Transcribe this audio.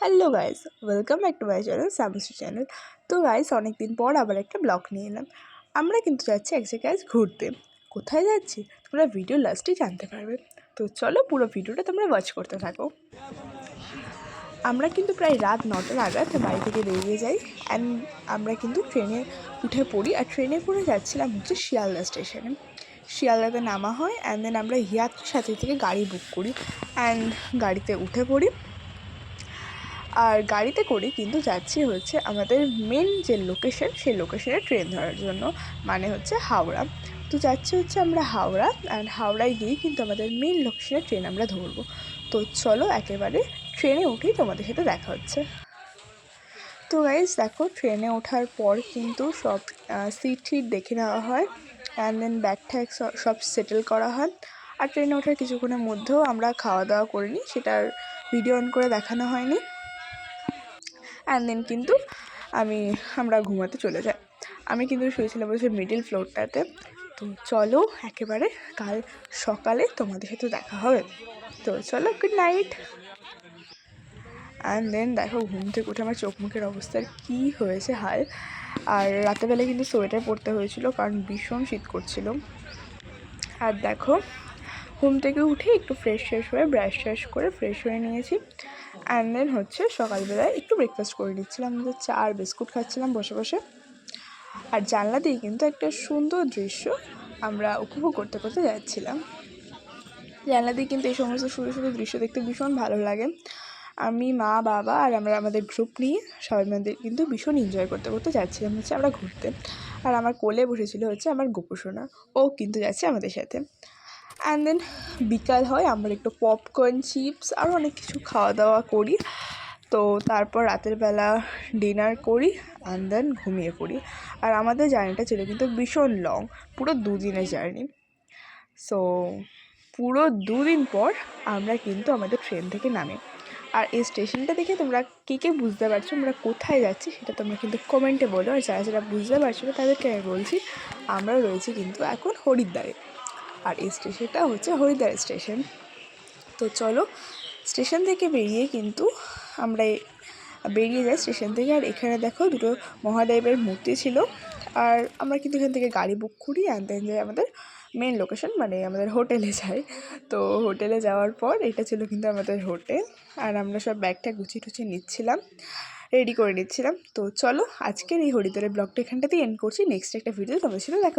Hello guys welcome back to my channel Samsu channel তো guys অনেক দিন পর আবার একটা ব্লগ নিয়ে এলাম। আমরা কিন্তু যাচ্ছি এক জায়গায় ঘুরতে। কোথায় যাচ্ছি? তোমরা ভিডিও লাস্টেই জানতে পারবে। তো চলো পুরো ভিডিওটা তোমরা ওয়াচ করতে থাকো। আমরা কিন্তু প্রায় রাত নটা নাগাদ বাড়ি থেকে বেরিয়ে যাই। অ্যান্ড আমরা কিন্তু ট্রেনে উঠে পড়ি। আর ট্রেনে করে যাচ্ছিলাম হচ্ছে শিয়ালদা স্টেশনে শিয়ালদাতে নামা হয় অ্যান্ড দেন আমরা হিয়াত্রি সাথে থেকে গাড়ি বুক করি অ্যান্ড গাড়িতে উঠে পড়ি। আর গাড়িতে করে কিন্তু যাচ্ছি হচ্ছে আমাদের মেন যে লোকেশন সেই লোকেশনে ট্রেন ধরার জন্য মানে হচ্ছে হাওড়া। তো যাচ্ছি হচ্ছে আমরা হাওড়া অ্যান্ড হাওড়ায় গিয়েই কিন্তু আমাদের মেন লোকেশনে ট্রেন আমরা ধরবো। তো চলো একেবারে ট্রেনে উঠেই তোমাদের সাথে দেখা হচ্ছে। তো গাইজ দেখো ট্রেনে ওঠার পর কিন্তু সব সিট টিট দেখে নেওয়া হয়। অ্যান্ড দেন ব্যাগ ট্যাগ সব সেটেল করা হয়। আর ট্রেনে ওঠার কিছুক্ষণের মধ্যেও আমরা খাওয়া দাওয়া করিনি সেটার ভিডিও অন করে দেখানো হয়নি। অ্যান্ড দেন কিন্তু আমি, আমরা ঘুমাতে চলে যাই। আমি কিন্তু শুয়েছিলাম বলছি মিডিল ফ্লোরটাতে তো চলো একেবারে কাল সকালে তোমাদের সাথে দেখা হবে। তো চলো গুড নাইট অ্যান্ড দেন দেখো, ঘুম থেকে উঠে আমার চোখ মুখের অবস্থার কী হয়েছে হাল? আর রাতেরবেলা কিন্তু সোয়েটার পরতে হয়েছিল, কারণ ভীষণ শীত করছিল। আর দেখো, ঘুম থেকে উঠে একটু ফ্রেশ ফ্রেশ হয়ে ব্রাশ ট্রাশ করে ফ্রেশ হয়ে নিয়েছি। অ্যান্ড দেন হচ্ছে সকালবেলায় একটু ব্রেকফাস্ট করে নিচ্ছিলাম যে চা আর বিস্কুট খাচ্ছিলাম বসে বসে। আর জানলা দিয়ে কিন্তু একটা সুন্দর দৃশ্য আমরা উপভোগ করতে করতে যাচ্ছিলাম। জানলা দিয়ে কিন্তু এই সমস্ত সুন্দর সুন্দর দৃশ্য দেখতে ভীষণ ভালো লাগে। আমি, মা, বাবা আর আমরা, আমাদের গ্রুপ নিয়ে সবাই মিলে কিন্তু ভীষণ এনজয় করতে করতে যাচ্ছিলাম হচ্ছে আমরা ঘুরতে। আর আমার কোলে বসেছিল হচ্ছে আমার গোপুসোনা। ও কিন্তু যাচ্ছে আমাদের সাথে। অ্যান্ড দেন বিকাল হয়, আমরা একটু পপকর্ন চিপস আরও অনেক কিছু খাওয়া দাওয়া করি। তো তারপর রাতের বেলা ডিনার করি অ্যান্ড দেন ঘুমিয়ে পড়ি। আর আমাদের জার্নিটা ছিল কিন্তু ভীষণ লং পুরো দুদিনের জার্নি সো পুরো দুদিন পর আমরা কিন্তু আমাদের ট্রেন থেকে নামি। আর এই স্টেশনটা দেখে তোমরা কে কে বুঝতে পারছ, আমরা কোথায় যাচ্ছি সেটা তোমরা কিন্তু কমেন্টে বলো। আর যারা যারা বুঝতে পারছ না, তাদেরকে আমি বলছি আমরা রয়েছি কিন্তু এখন হরিদ্বারে। আর এই স্টেশনটা হচ্ছে হরিদ্বার স্টেশন। তো চলো, স্টেশন থেকে বেরিয়ে কিন্তু আমরা বেরিয়ে যাই স্টেশন থেকে। আর এখানে দেখো দুটো মহাদেবের মূর্তি ছিল। আর আমরা কিন্তু এখান থেকে গাড়ি বুক করি অ্যান্ড দেন যাই আমাদের মেন লোকেশন মানে আমাদের হোটেলে যাই। তো হোটেলে যাওয়ার পর এটা ছিল কিন্তু আমাদের হোটেল আর আমরা সব ব্যাগটা গুছিয়ে টুছিয়ে নিচ্ছিলাম রেডি করে নিচ্ছিলাম। তো চলো আজকের এই হরিদ্বারের ব্লগটা এখানটাতেই এন্ড করছি। নেক্সট একটা ভিডিও তোমাদের সাথে দেখা